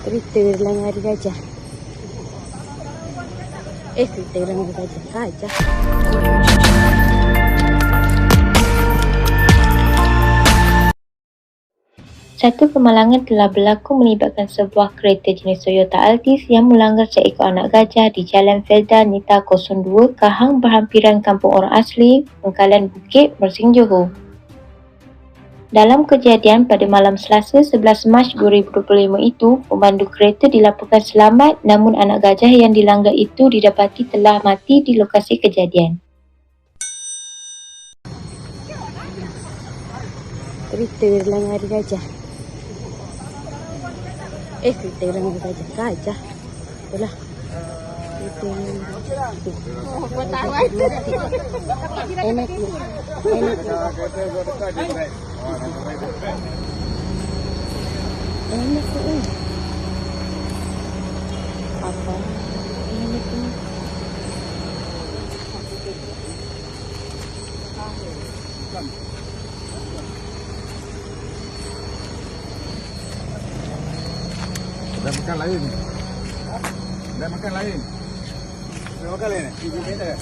Kereta dalam hari gajah. Eh, kereta dalam hari gajah. Gajah. Satu kemalangan telah berlaku melibatkan sebuah kereta jenis Toyota Altis yang melanggar seekor anak gajah di Jalan Felda Nita 02 Kahang berhampiran kampung orang asli, Pengkalan Bukit, Mersing Johor. Dalam kejadian pada malam Selasa 11 Mac 2025 itu, pemandu kereta dilaporkan selamat namun anak gajah yang dilanggar itu didapati telah mati di lokasi kejadian. Kereta hari gajah. Eh, kereta hari gajah. Gajah. Itulah. Tu. Enak tu. Apa? Enak ni. Dah makan lain. Dah makan lain. Kereta.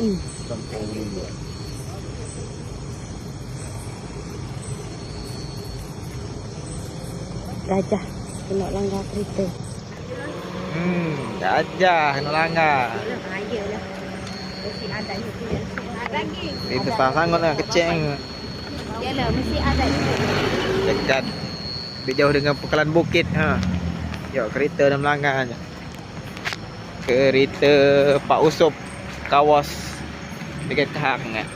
Hmm. Gajah. Kena langgar kereta. Hmm, gajah kena langgar. Itu pasang lah kecil. Yalah, mesti ada Dekat. Lebih jauh dengan pekalan bukit. Ha. Yuk, kereta dah melanggar je. Kereta Pak Usup kawas dekat Kahang. eh.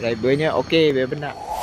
Drivernya okey, biar benar.